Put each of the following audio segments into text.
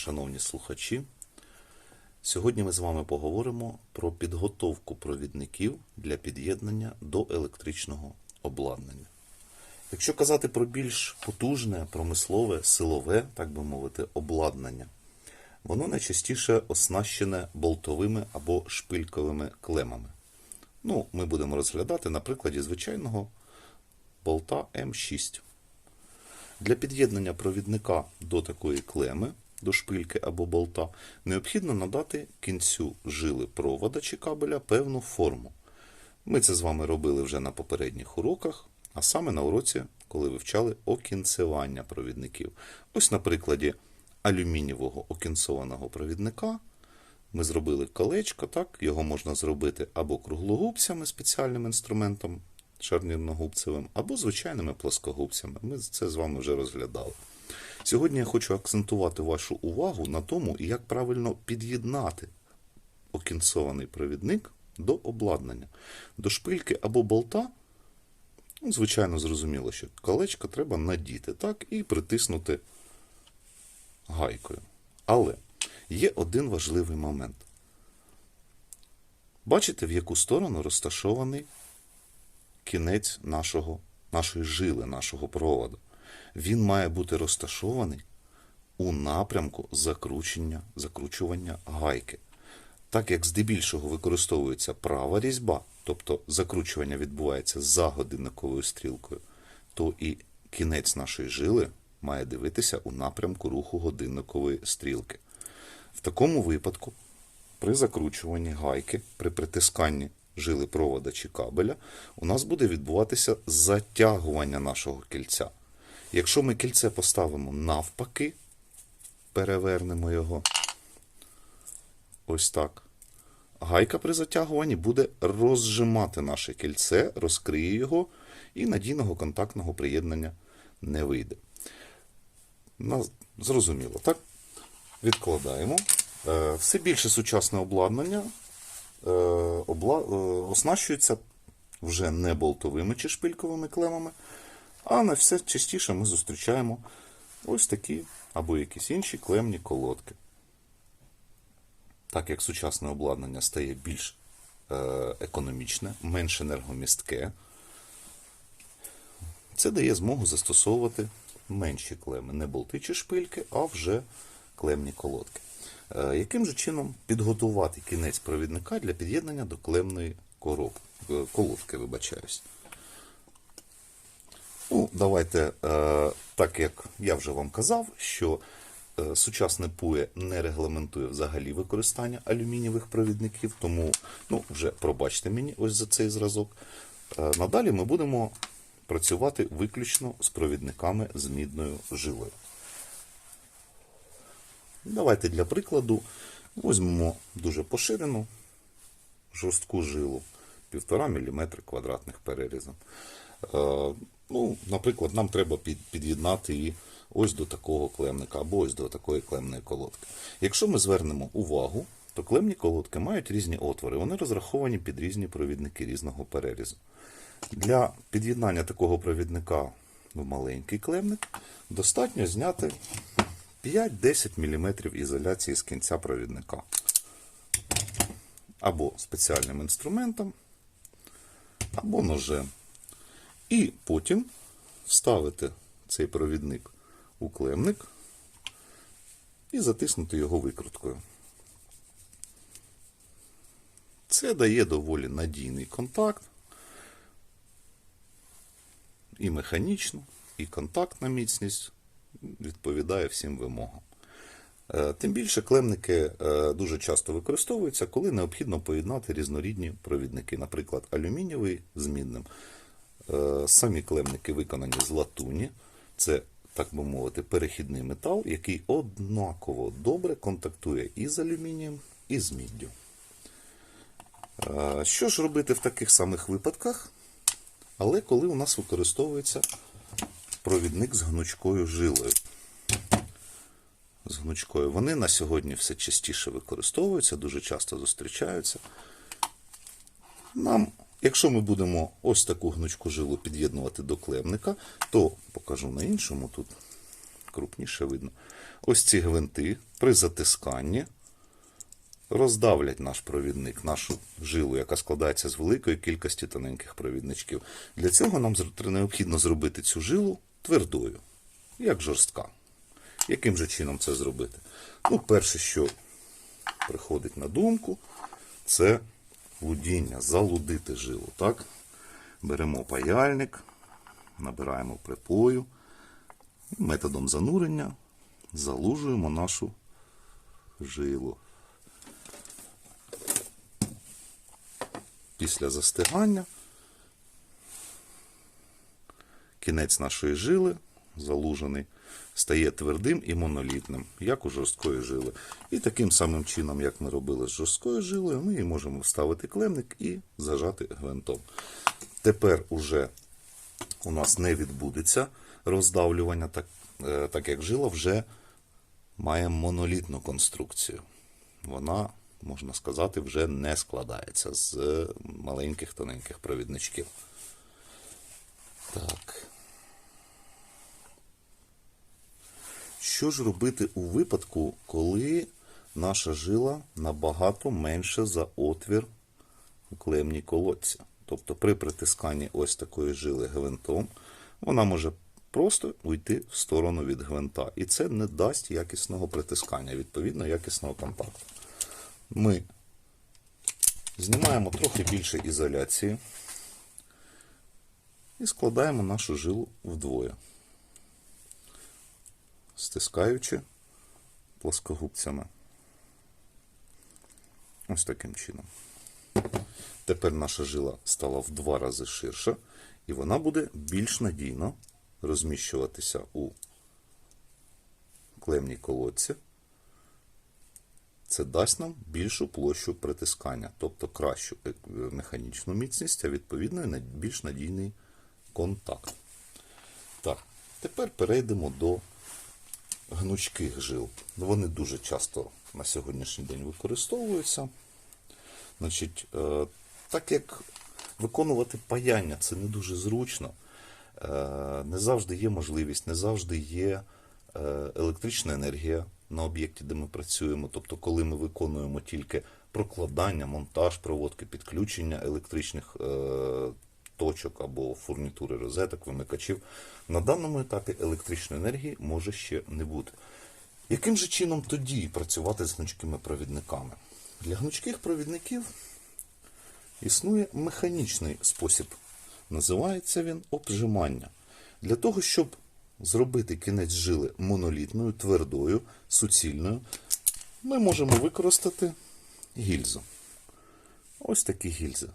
шановні слухачі. Сьогодні ми з вами поговоримо про підготовку провідників для під'єднання до електричного обладнання. Якщо казати про більш потужне, промислове, силове, так би мовити, обладнання, воно найчастіше оснащене болтовими або шпильковими клемами. Ну, ми будемо розглядати на прикладі звичайного болта М6. Для під'єднання провідника до такої клеми, до шпильки або болта, необхідно надати кінцю жили провода чи кабеля певну форму. Ми це з вами робили вже на попередніх уроках, а саме на уроці, коли вивчали окінцевання провідників. Ось на прикладі алюмінієвого окінцованого провідника ми зробили колечко, так, його можна зробити або круглогубцями спеціальним інструментом шарнірногубцевим, або звичайними плоскогубцями. Ми це з вами вже розглядали. Сьогодні я хочу акцентувати вашу увагу на тому, як правильно під'єднати окінцований провідник до обладнання, до шпильки або болта. Ну, звичайно, зрозуміло, що колечко треба надіти так, і притиснути гайкою. Але є один важливий момент. Бачите, в яку сторону розташований кінець нашого, нашої жили, нашого проводу. Він має бути розташований у напрямку закручення, закручування гайки. Так як здебільшого використовується права різьба, тобто закручування відбувається за годинниковою стрілкою, то і кінець нашої жили має дивитися у напрямку руху годинникової стрілки. В такому випадку, при закручуванні гайки, при притисканні жили провода чи кабеля, у нас буде відбуватися затягування нашого кільця. Якщо ми кільце поставимо навпаки, перевернемо його ось так. Гайка при затягуванні буде розжимати наше кільце, розкриє його, і надійного контактного приєднання не вийде. Зрозуміло, так? Відкладаємо. Е, Все більше сучасне обладнання е, е, оснащується вже не болтовими чи шпильковими клемами, а на все частіше ми зустрічаємо ось такі або якісь інші клемні колодки. Так як сучасне обладнання стає більш е, економічне, менш енергомістке, це дає змогу застосовувати менші клеми, не болти чи шпильки, а вже клемні колодки. Е, Яким же чином підготувати кінець провідника для під'єднання до клемної короб... е, колодки, вибачаюсь. Ну, давайте, е, так як я вже вам казав, що е, сучасне ПУЕ не регламентує взагалі використання алюмінієвих провідників, тому ну, вже пробачте мені ось за цей зразок. Е, надалі ми будемо працювати виключно з провідниками з мідною жилою. Давайте для прикладу візьмемо дуже поширену жорстку жилу 1,5 мм квадратних перерізом. Ну, наприклад, нам треба під, під'єднати її ось до такого клемника або ось до такої клемної колодки. Якщо ми звернемо увагу, то клемні колодки мають різні отвори, вони розраховані під різні провідники різного перерізу. Для під'єднання такого провідника в маленький клемник достатньо зняти 5-10 мм ізоляції з кінця провідника. Або спеціальним інструментом, або ножем. І потім вставити цей провідник у клемник і затиснути його викруткою. Це дає доволі надійний контакт. І механічно, і контактна міцність відповідає всім вимогам. Е, Тим більше клемники е, дуже часто використовуються, коли необхідно поєднати різнорідні провідники, наприклад, алюмінієвий з мідним. Е, Самі клемники виконані з латуні. Це, так би мовити, перехідний метал, який однаково добре контактує і з алюмінієм, і з міддю. Е, Що ж робити в таких самих випадках? Але коли у нас використовується провідник з гнучкою жилою. З гнучкою. Вони на сьогодні все частіше використовуються, дуже часто зустрічаються. Нам, якщо ми будемо ось таку гнучку жилу під'єднувати до клемника, то покажу на іншому тут крупніше видно. Ось ці гвинти при затисканні роздавлять наш провідник, нашу жилу, яка складається з великої кількості тоненьких провідничків. Для цього нам необхідно зробити цю жилу твердою, як жорстка. Яким же чином це зробити? Ну, перше, що приходить на думку, це лудіння, залудити жилу. Так? Беремо паяльник, набираємо припою, методом занурення залужуємо нашу жилу. Після застигання кінець нашої жили, залужений, стає твердим і монолітним, як у жорсткої жили. І таким самим чином, як ми робили з жорсткою жилою, ми її можемо вставити клемник і зажати гвинтом. Тепер уже у нас не відбудеться роздавлювання, так, е, так як жила вже має монолітну конструкцію. Вона, можна сказати, вже не складається з маленьких тоненьких провідничків. Що ж робити у випадку, коли наша жила набагато менше за отвір у клемній колодці? Тобто при притисканні ось такої жили гвинтом, вона може просто уйти в сторону від гвинта. І це не дасть якісного притискання, відповідно, якісного контакту. Ми знімаємо трохи більше ізоляції і складаємо нашу жилу вдвоє, стискаючи плоскогубцями. Ось таким чином. Тепер наша жила стала в два рази ширша, і вона буде більш надійно розміщуватися у клемній колодці. Це дасть нам більшу площу притискання, тобто кращу е, механічну міцність, а відповідно і більш надійний контакт. Так, тепер перейдемо до гнучких жил. Вони дуже часто на сьогоднішній день використовуються. Значить, е, так як виконувати паяння це не дуже зручно, е, не завжди є можливість, не завжди є е, електрична енергія на об'єкті, де ми працюємо. Тобто, коли ми виконуємо тільки прокладання, монтаж, проводки, підключення електричних точок або фурнітури розеток, вимикачів, на даному етапі електричної енергії може ще не бути. Яким же чином тоді працювати з гнучкими провідниками? Для гнучких провідників існує механічний спосіб. Називається він обжимання. Для того, щоб зробити кінець жили монолітною, твердою, суцільною, ми можемо використати гільзу. Ось такі гільзи.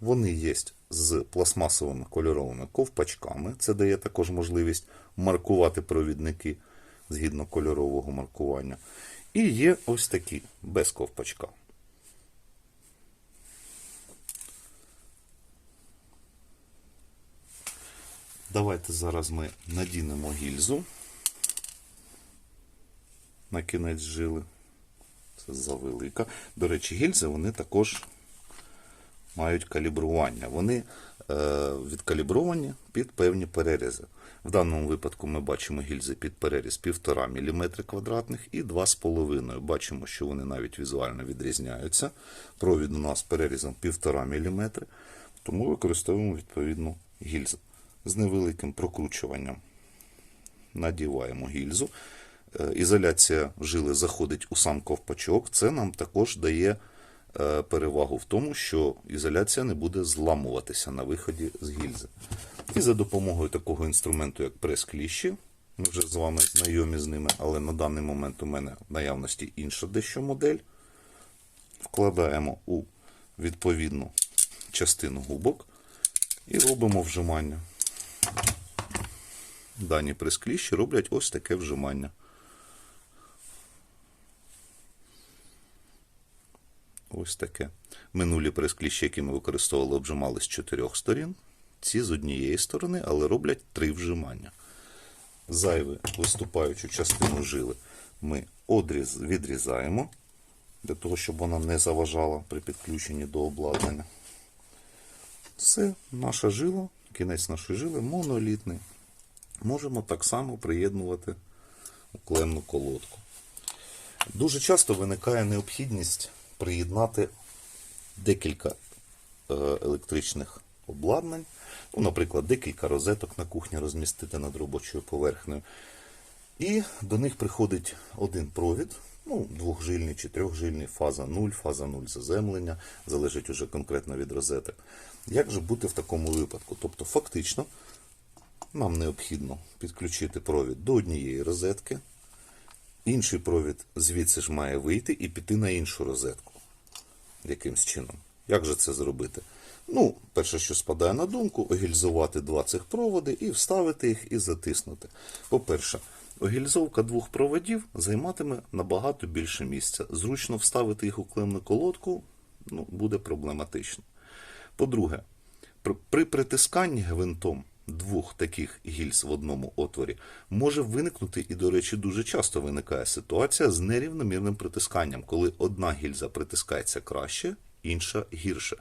Вони є з пластмасовими кольоровими ковпачками. Це дає також можливість маркувати провідники згідно кольорового маркування. І є ось такі без ковпачка. Давайте зараз ми надінемо гільзу на кінець жили. Це завелика. До речі, гільзи вони також мають калібрування. Вони е, відкалібровані під певні перерізи. В даному випадку ми бачимо гільзи під переріз 1,5 мм квадратних і 2,5 Бачимо, що вони навіть візуально відрізняються. Провід у нас перерізом 1,5 мм, тому використовуємо відповідну гільзу. З невеликим прокручуванням надіваємо гільзу. Е, Ізоляція жили заходить у сам ковпачок. Це нам також дає перевагу в тому, що ізоляція не буде зламуватися на виході з гільзи. І за допомогою такого інструменту, як прес-кліщі, ми вже з вами знайомі з ними, але на даний момент у мене в наявності інша дещо модель. Вкладаємо у відповідну частину губок і робимо вжимання. Дані прес-кліщі роблять ось таке вжимання. Ось таке. Минулі прес-кліщі, які ми використовували, обжимали з чотирьох сторін. Ці з однієї сторони, але роблять три вжимання. Зайву виступаючу частину жили ми одріз, відрізаємо, для того, щоб вона не заважала при підключенні до обладнання. Все, наша жила, кінець нашої жили монолітний. Можемо так само приєднувати у клемну колодку. Дуже часто виникає необхідність приєднати декілька е, електричних обладнань, ну, наприклад, декілька розеток на кухні розмістити над робочою поверхнею. І до них приходить один провід, ну, двохжильний чи трьохжильний, фаза 0, фаза 0 заземлення, залежить уже конкретно від розеток. Як же бути в такому випадку? Тобто, фактично, нам необхідно підключити провід до однієї розетки, інший провід звідси ж має вийти і піти на іншу розетку. Якимсь чином. Як же це зробити? Ну, перше, що спадає на думку, огільзувати два цих проводи і вставити їх і затиснути. По-перше, огільзовка двох проводів займатиме набагато більше місця. Зручно вставити їх у клемну колодку ну, буде проблематично. По-друге, при- при притисканні гвинтом двох таких гільз в одному отворі може виникнути, і, до речі, дуже часто виникає ситуація з нерівномірним притисканням, коли одна гільза притискається краще, інша гірше.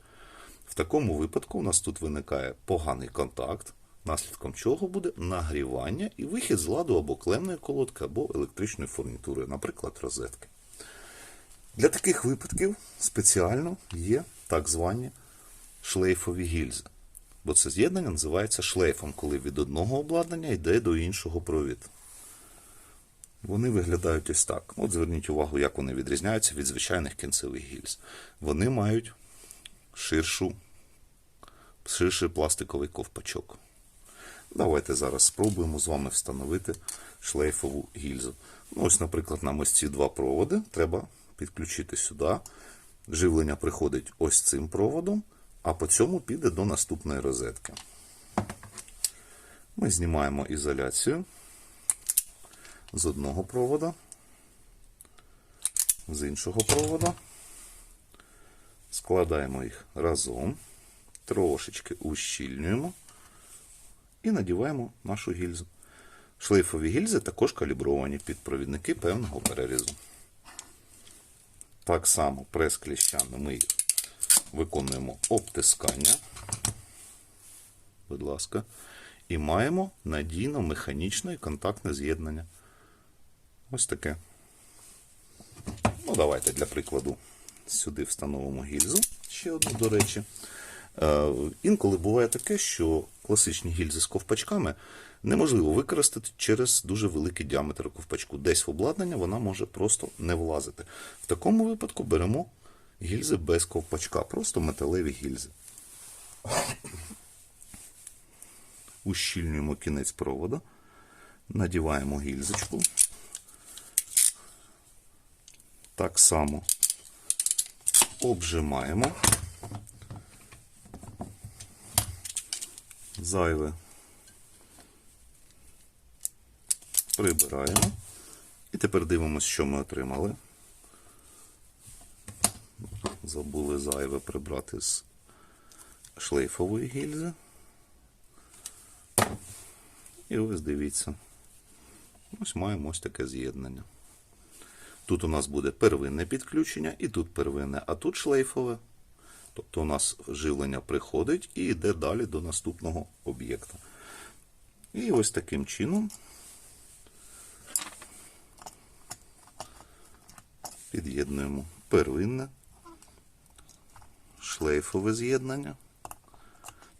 В такому випадку у нас тут виникає поганий контакт, наслідком чого буде нагрівання і вихід з ладу або клемної колодки, або електричної фурнітури, наприклад, розетки. Для таких випадків спеціально є так звані шлейфові гільзи. Бо це з'єднання називається шлейфом, коли від одного обладнання йде до іншого провід. Вони виглядають ось так. От зверніть увагу, як вони відрізняються від звичайних кінцевих гільз. Вони мають ширшу, ширший пластиковий ковпачок. Давайте зараз спробуємо з вами встановити шлейфову гільзу. Ну, ось, наприклад, нам ось ці два проводи треба підключити сюди. Живлення приходить ось цим проводом, а по цьому піде до наступної розетки. Ми знімаємо ізоляцію з одного провода, з іншого провода. Складаємо їх разом, трошечки ущільнюємо і надіваємо нашу гільзу. Шлейфові гільзи також калібровані під провідники певного перерізу. Так само прес кліщами ми їх виконуємо обтискання. Будь ласка. І маємо надійно механічне і контактне з'єднання. Ось таке. Ну, давайте для прикладу сюди встановимо гільзу. Ще одну, до речі. Е, Інколи буває таке, що класичні гільзи з ковпачками неможливо використати через дуже великий діаметр ковпачку. Десь в обладнання вона може просто не влазити. В такому випадку беремо гільзи без ковпачка, просто металеві гільзи. Ущільнюємо кінець провода, надіваємо гільзочку. Так само обжимаємо. Зайве прибираємо. І тепер дивимося, що ми отримали. Забули зайве прибрати з шлейфової гільзи. І ось дивіться. Ось маємо ось таке з'єднання. Тут у нас буде первинне підключення, і тут первинне, а тут шлейфове. Тобто у нас живлення приходить і йде далі до наступного об'єкта. І ось таким чином під'єднуємо первинне шлейфове з'єднання.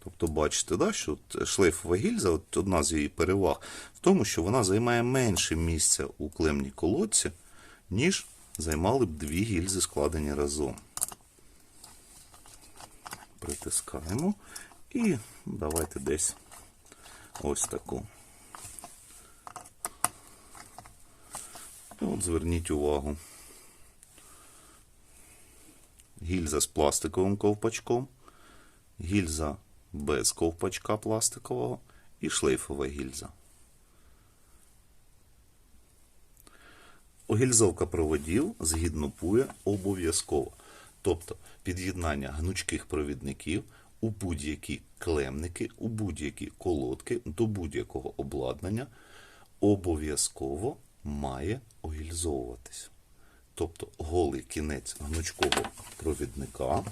Тобто, бачите, да, що шлейфова гільза, от одна з її переваг в тому, що вона займає менше місця у клемній колодці, ніж займали б дві гільзи, складені разом. Притискаємо і ну, давайте десь ось таку. От зверніть увагу. Гільза з пластиковим ковпачком, гільза без ковпачка пластикового і шлейфова гільза. Огільзовка проводів згідно ПУЄ обов'язково. Тобто під'єднання гнучких провідників у будь-які клемники, у будь-які колодки до будь-якого обладнання обов'язково має огільзовуватись. Тобто голий кінець гнучкого провідника,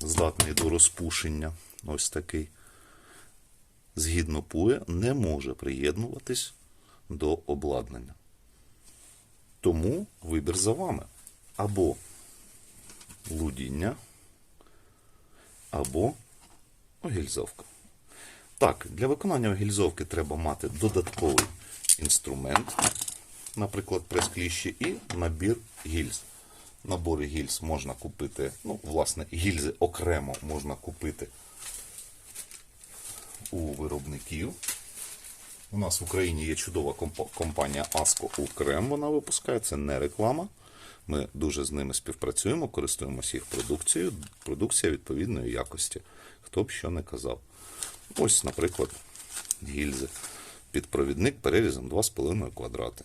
здатний до розпушення, ось такий, згідно ПУЄ, не може приєднуватись до обладнання. Тому вибір за вами. Або лудіння, або огільзовка. Так, для виконання огільзовки треба мати додатковий інструмент, наприклад, прес-кліщі, і набір гільз. Набори гільз можна купити, ну, власне, гільзи окремо можна купити у виробників. У нас в Україні є чудова компанія Аско Укрем. Вона випускає, це не реклама. Ми дуже з ними співпрацюємо, користуємося їх продукцією. Продукція відповідної якості. Хто б що не казав. Ось, наприклад, гільзи. Підпровідник перерізом 2,5 квадрати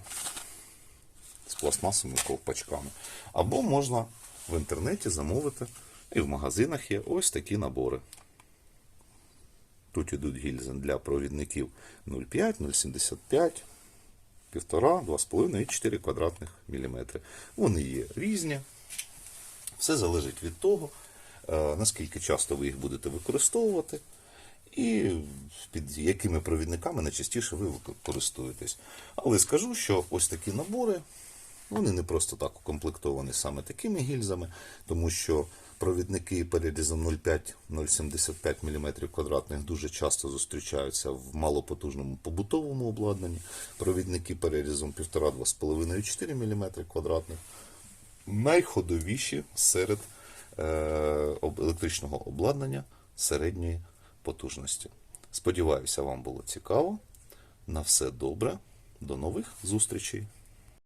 з пластмасовими ковпачками. Або можна в інтернеті замовити, і в магазинах є ось такі набори. Тут ідуть гільзи для провідників 0,5, 0,75, 1,5, 2,5 і 4 квадратних міліметри. Вони є різні. Все залежить від того, е, наскільки часто ви їх будете використовувати, і під якими провідниками найчастіше ви користуєтесь. Але скажу, що ось такі набори, вони не просто так укомплектовані саме такими гільзами, тому що провідники перерізом 0,5-0,75 мм квадратних дуже часто зустрічаються в малопотужному побутовому обладнанні. Провідники перерізом 1,5-2,5-4 мм квадратних найходовіші серед е, електричного обладнання середньої потужності. Сподіваюся, вам було цікаво. На все добре. До нових зустрічей!